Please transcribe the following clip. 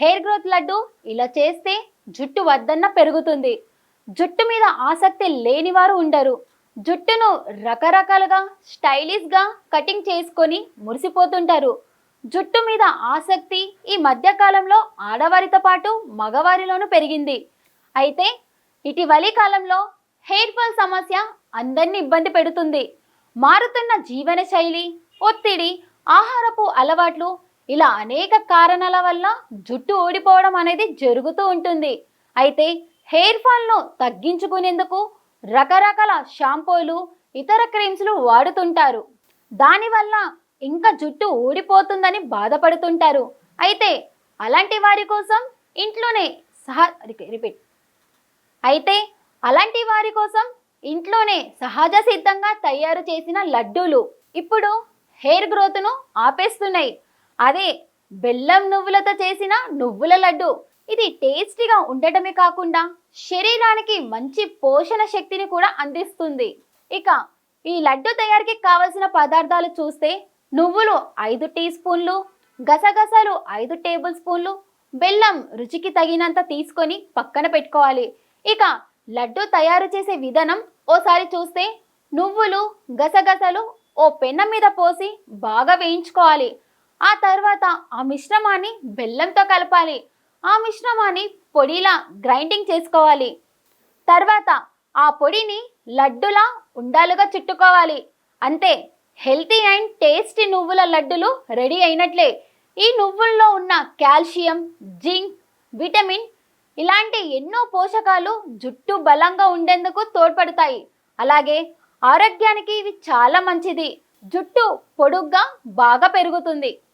Hair growth laddu ఇలా చేస్తే జుట్టు వద్దన్న పెరుగుతుంది. జుట్టు మీద ఆసక్తి లేని వారు ఉండరు. జుట్టును రకరకాలుగా స్టైలిష్గా కటింగ్ చేసుకొని మురిసిపోతుంటారు. జుట్టు మీద ఆసక్తి ఈ మధ్యకాలంలో ఆడవారితో పాటు మగవారిలోనూ పెరిగింది. అయితే ఇటీవలి కాలంలో హెయిర్ ఫాల్ సమస్య అందరినీ ఇబ్బంది పెడుతుంది. మారుతున్న జీవన శైలి ఒత్తిడి ఆహారపు అలవాట్లు ఇలా అనేక కారణాల వల్ల జుట్టు ఊడిపోవడం అనేది జరుగుతూ ఉంటుంది. అయితే హెయిర్ ఫాల్ను తగ్గించుకునేందుకు రకరకాల షాంపూలు ఇతర క్రీమ్స్లు వాడుతుంటారు. దానివల్ల ఇంకా జుట్టు ఊడిపోతుందని బాధపడుతుంటారు. అయితే అలాంటి వారి కోసం ఇంట్లోనే సహ రిపీట్. అయితే అలాంటి వారి కోసం ఇంట్లోనే సహజ సిద్ధంగా తయారు చేసిన లడ్డూలు ఇప్పుడు హెయిర్ గ్రోత్ను ఆపేస్తున్నాయి. అదే బెల్లం నువ్వులతో చేసిన నువ్వుల లడ్డు. ఇది టేస్టీగా ఉండటమే కాకుండా శరీరానికి మంచి పోషణ శక్తిని కూడా అందిస్తుంది. ఇక ఈ లడ్డు తయారీకి కావలసిన పదార్థాలు చూస్తే నువ్వులు ఐదు టీ స్పూన్లు గసగసాలు ఐదు టేబుల్ స్పూన్లు బెల్లం రుచికి తగినంత తీసుకొని పక్కన పెట్టుకోవాలి. ఇక లడ్డు తయారు చేసే విధానం ఓసారి చూస్తే నువ్వులు గసగసలు ఓ పెన్న మీద పోసి బాగా వేయించుకోవాలి. ఆ తర్వాత ఆ మిశ్రమాన్ని బెల్లంతో కలపాలి. ఆ మిశ్రమాన్ని పొడిలా గ్రైండింగ్ చేసుకోవాలి. తర్వాత ఆ పొడిని లడ్డులా ఉండాలుగా చుట్టుకోవాలి. అంతే హెల్తీ అండ్ టేస్టీ నువ్వుల లడ్డులు రెడీ అయినట్లే. ఈ నువ్వుల్లో ఉన్న కాల్షియం జింక్ విటమిన్ ఇలాంటి ఎన్నో పోషకాలు జుట్టు బలంగా ఉండేందుకు తోడ్పడతాయి. అలాగే ఆరోగ్యానికి ఇవి చాలా మంచిది. జుట్టు పొడుగ్గా బాగా పెరుగుతుంది.